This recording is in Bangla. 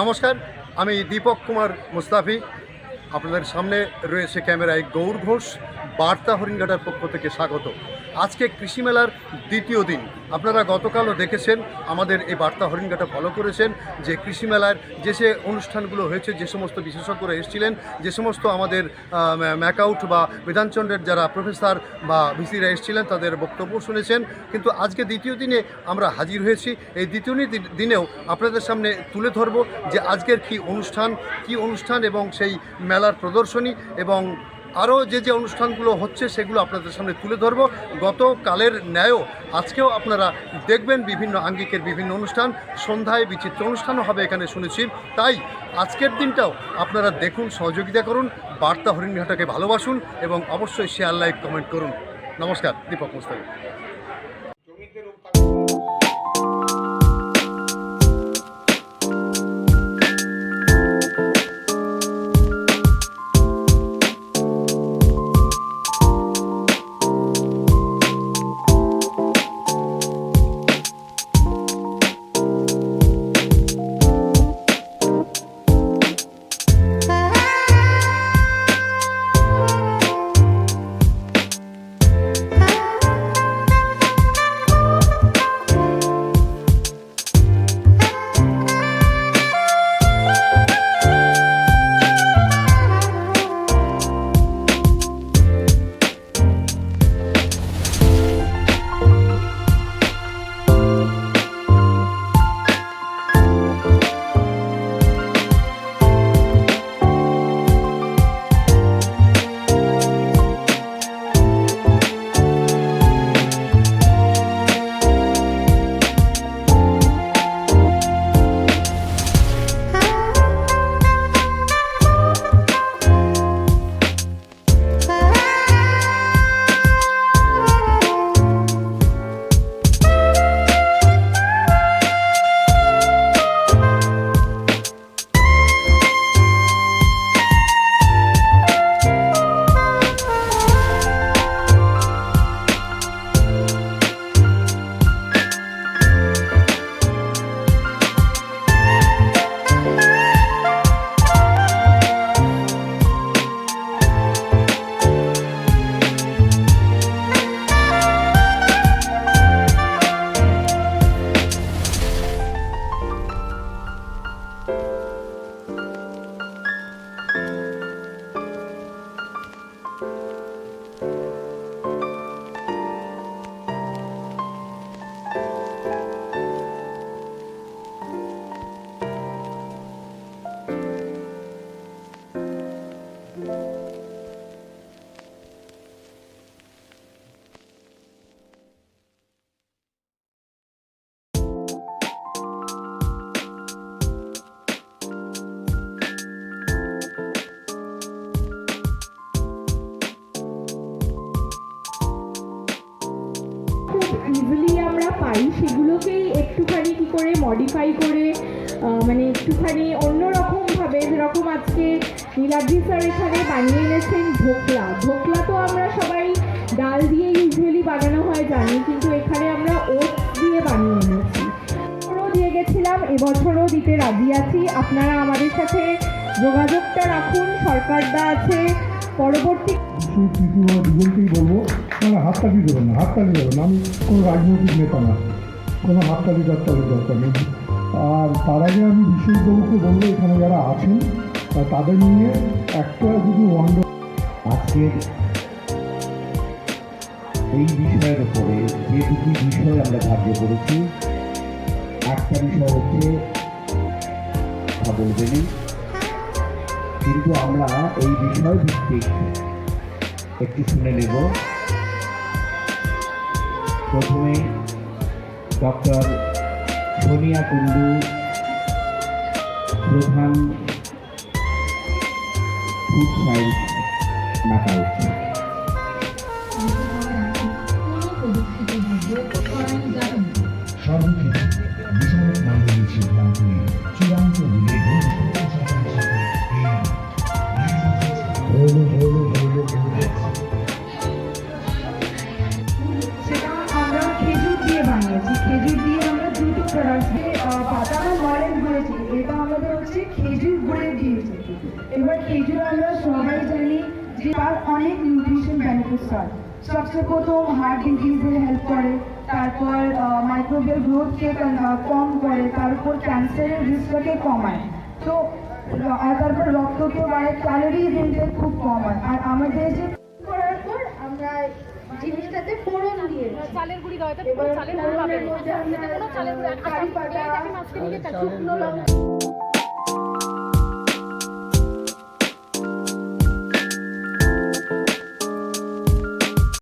নমস্কার, আমি দীপক কুমার মুস্তাফি। আপনাদের সামনে রয়েছে ক্যামেরায় গৌর ঘোষ, বার্তা হরিণঘাটার পক্ষ থেকে স্বাগত। আজকে কৃষি মেলার দ্বিতীয় দিন। আপনারা গতকালও দেখেছেন, আমাদের এই বার্তা হরিণঘাটা ফলো করেছেন যে কৃষি মেলার যে সে অনুষ্ঠানগুলো হয়েছে, যে সমস্ত বিশেষজ্ঞরা এসেছিলেন, যে সমস্ত আমাদের ম্যাকআউট বা বিধানচন্দ্রের যারা প্রফেসর বা ভিসিরা এসেছিলেন, তাদের বক্তব্য শুনেছেন। কিন্তু আজকে দ্বিতীয় দিনে আমরা হাজির হয়েছি। এই দ্বিতীয় দিনেও আপনাদের সামনে তুলে ধরব যে আজকের কি অনুষ্ঠান কি অনুষ্ঠান এবং সেই মেলার প্রদর্শনী এবং আরও যে যে অনুষ্ঠানগুলো হচ্ছে সেগুলো আপনাদের সামনে তুলে ধরব। গতকালের ন্যায়ও আজকেও আপনারা দেখবেন বিভিন্ন আঙ্গিকের বিভিন্ন অনুষ্ঠান। সন্ধ্যায় বিচিত্র অনুষ্ঠানও হবে এখানে শুনেছি। তাই আজকের দিনটাও আপনারা দেখুন, সহযোগিতা করুন, বার্তা হরিণঘাটাকে ভালোবাসুন এবং অবশ্যই শেয়ার লাইক কমেন্ট করুন। নমস্কার, দীপক মুস্তাফি ইজিলি আমরা পাই সেগুলোকেই একটুখানি কী করে মডিফাই করে মানে একটুখানি অন্যরকমভাবে, যেরকম আজকে নীলাদ্রি স্যার এখানে বানিয়ে এনেছেন ঢোকলা। ঢোকলা তো আমরা সবাই ডাল দিয়ে ইউজুয়ালি বানানো হয়, জানি, কিন্তু এখানে আমরা ওটস দিয়ে বানিয়ে এনেছি। দিয়ে গেছিলাম, এবছরও দিতে রাজি আছি। আপনারা আমাদের সাথে যোগাযোগটা রাখুন সরকারদা আছে, পরবর্তী সেই ত্রিপুরা দুজনকেই বলব মানে হাততালি দেবেন না হাততালি দেবেন না আমি কোনো রাজনৈতিক নেতা না কোনো হাততালি টাততালির দরকার নেই আর তার আগে আমি বিশ্বজিৎবাবুকে বলব এখানে যারা আছেন তাদের নিয়ে একটা যদি ওয়ান্ডার আজকের এই বিষয়ের উপরে যে দুটি বিষয় আমরা ধার্য করেছি একটা বিষয় হচ্ছে কথা বলবেনই কিন্তু আমরা এই বিষয় ভিত্তিক একটু শুনে নেব। প্রথমে ডক্টর সোনিয়া কুন্ডু প্রধান ফুড নাকাউট সর্বক্ষেত্রে মণ্ডলীর সিদ্ধান্ত চূড়ান্ত পাতানো মডেল করেছি এটা আমাদের হচ্ছে খেজুর গুঁড়ে দিয়েছে এবার খেজুর আমরা সবাই জানি যে তার অনেক নিউট্রিশন বেনিফিটস হয়। সবচেয়ে প্রথম হার্ট ডিজিজে হেল্প করে, তারপর মাইক্রোবিয়াল গ্রোথকে কম করে, তারপর ক্যান্সারের রিস্কটাকে কমায়। তো আর তারপর রক্তকে বাড়ে ক্যালোরিজ ইনটেক খুব কম হয়। আর আমাদের যে করার পর আমরা জিনিসটাতে ফোড়ন দিয়ে চালের গুঁড়ি দাও এটা চালের গুঁড়ি পাবেন মধ্যে আমরা কোনো চালের গুঁড়ি কারি পাতা শুকনো লঙ্কা